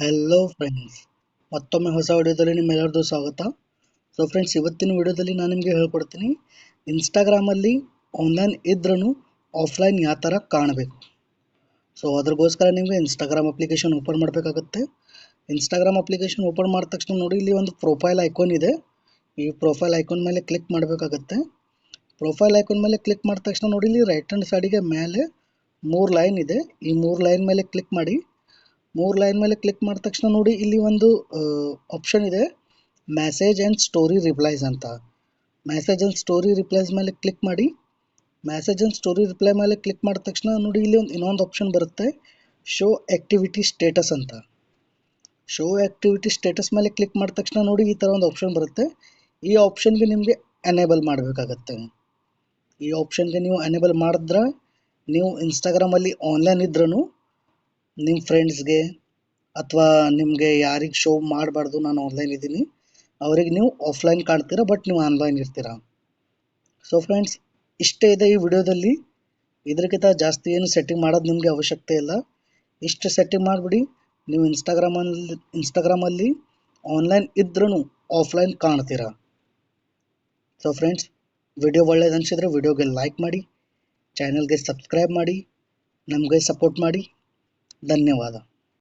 Hello friends ಮತ್ತೊಮ್ಮೆ ಹೊಸ ವಿಡಿಯೋದಲ್ಲಿ ನಿಮ್ಮೆಲ್ಲರದ್ದು ಸ್ವಾಗತ. ಸೊ ಫ್ರೆಂಡ್ಸ್ ಇವತ್ತಿನ ವಿಡಿಯೋದಲ್ಲಿ ನಾನು ನಿಮಗೆ ಹೇಳ್ಕೊಡ್ತೀನಿ ಇನ್ಸ್ಟಾಗ್ರಾಮಲ್ಲಿ ಆನ್ಲೈನ್ ಇದ್ರೂ ಆಫ್ಲೈನ್ ಯಾವ ಥರ ಕಾಣಬೇಕು. ಸೊ ಅದ್ರಗೋಸ್ಕರ ನಿಮಗೆ ಇನ್ಸ್ಟಾಗ್ರಾಮ್ ಅಪ್ಲಿಕೇಶನ್ ಓಪನ್ ಮಾಡಬೇಕಾಗುತ್ತೆ. ಇನ್ಸ್ಟಾಗ್ರಾಮ್ ಅಪ್ಲಿಕೇಶನ್ ಓಪನ್ ಮಾಡಿದ ತಕ್ಷಣ ನೋಡಿ, ಇಲ್ಲಿ ಒಂದು ಪ್ರೊಫೈಲ್ ಐಕಾನ್ ಇದೆ. ಈ ಪ್ರೊಫೈಲ್ ಐಕಾನ್ ಮೇಲೆ ಕ್ಲಿಕ್ ಮಾಡಬೇಕಾಗತ್ತೆ. ಪ್ರೊಫೈಲ್ ಐಕಾನ್ ಮೇಲೆ ಕ್ಲಿಕ್ ಮಾಡಿದ ತಕ್ಷಣ ನೋಡಿ, ಇಲ್ಲಿ ರೈಟ್ ಹ್ಯಾಂಡ್ ಸೈಡಿಗೆ ಮೇಲೆ ಮೂರು ಲೈನ್ ಇದೆ. ಈ ಮೂರು ಲೈನ್ ಮೇಲೆ ಕ್ಲಿಕ್ ಮಾಡಿ ಮೂರು ಲೈನ್ ಮೇಲೆ ಕ್ಲಿಕ್ ಮಾಡಿದ ತಕ್ಷಣ ನೋಡಿ, ಇಲ್ಲಿ ಒಂದು ಆಪ್ಷನ್ ಇದೆ. ಮೆಸೇಜ್ ಆ್ಯಂಡ್ ಸ್ಟೋರಿ ರಿಪ್ಲೈಸ್ ಅಂತ. ಮೆಸೇಜ್ ಆ್ಯಂಡ್ ಸ್ಟೋರಿ ರಿಪ್ಲೈಸ್ ಮೇಲೆ ಕ್ಲಿಕ್ ಮಾಡಿ. ಮೆಸೇಜ್ ಆ್ಯಂಡ್ ಸ್ಟೋರಿ ರಿಪ್ಲೈ ಮೇಲೆ ಕ್ಲಿಕ್ ಮಾಡಿದ ತಕ್ಷಣ ನೋಡಿ, ಇಲ್ಲಿ ಒಂದು ಇನ್ನೊಂದು ಆಪ್ಷನ್ ಬರುತ್ತೆ. ಶೋ ಆ್ಯಕ್ಟಿವಿಟಿ ಸ್ಟೇಟಸ್ ಅಂತ. ಶೋ ಆ್ಯಕ್ಟಿವಿಟಿ ಸ್ಟೇಟಸ್ ಮೇಲೆ ಕ್ಲಿಕ್ ಮಾಡಿದ ತಕ್ಷಣ ನೋಡಿ, ಈ ಥರ ಒಂದು ಆಪ್ಷನ್ ಬರುತ್ತೆ. ಈ ಆಪ್ಷನ್ಗೆ ನಿಮಗೆ ಎನೇಬಲ್ ಮಾಡಬೇಕಾಗತ್ತೆ. ಈ ಆಪ್ಷನ್ಗೆ ನೀವು ಎನೇಬಲ್ ಮಾಡಿದ್ರೆ, ನೀವು ಇನ್ಸ್ಟಾಗ್ರಾಮಲ್ಲಿ ಆನ್ಲೈನ್ ಇದ್ರೂ ನಿಮ್ಮ ಫ್ರೆಂಡ್ಸ್ಗೆ ಅಥವಾ ನಿಮಗೆ ಯಾರಿಗೆ ಶೋ ಮಾಡಬಾರ್ದು, ನಾನು ಆನ್ಲೈನ್ ಇದ್ದೀನಿ. ಅವ್ರಿಗೆ ನೀವು ಆಫ್ಲೈನ್ ಕಾಣ್ತೀರಾ ಬಟ್ ನೀವು ಆನ್ಲೈನ್ ಇರ್ತೀರಾ? ಸೊ ಫ್ರೆಂಡ್ಸ್ ಇಷ್ಟೇ ಇದೆ ಈ ವಿಡಿಯೋದಲ್ಲಿ. ಇದಕ್ಕಿಂತ ಜಾಸ್ತಿ ಏನು ಸೆಟ್ಟಿಂಗ್ ಮಾಡೋದು ನಿಮಗೆ ಅವಶ್ಯಕತೆ ಇಲ್ಲ. ಇಷ್ಟು ಸೆಟ್ಟಿಂಗ್ ಮಾಡಿಬಿಡಿ. ನೀವು ಇನ್ಸ್ಟಾಗ್ರಾಮಲ್ಲಿ ಇನ್ಸ್ಟಾಗ್ರಾಮಲ್ಲಿ ಆನ್ಲೈನ್ ಇದ್ರೂ ಆಫ್ಲೈನ್ ಕಾಣ್ತೀರಾ? ಸೊ ಫ್ರೆಂಡ್ಸ್ ವಿಡಿಯೋ ಒಳ್ಳೇದು ಅನಿಸಿದ್ರೆ ವಿಡಿಯೋಗೆ ಲೈಕ್ ಮಾಡಿ ಚಾನಲ್ಗೆ ಸಬ್ಸ್ಕ್ರೈಬ್ ಮಾಡಿ, ನಮಗೆ ಸಪೋರ್ಟ್ ಮಾಡಿ. धन्यवाद।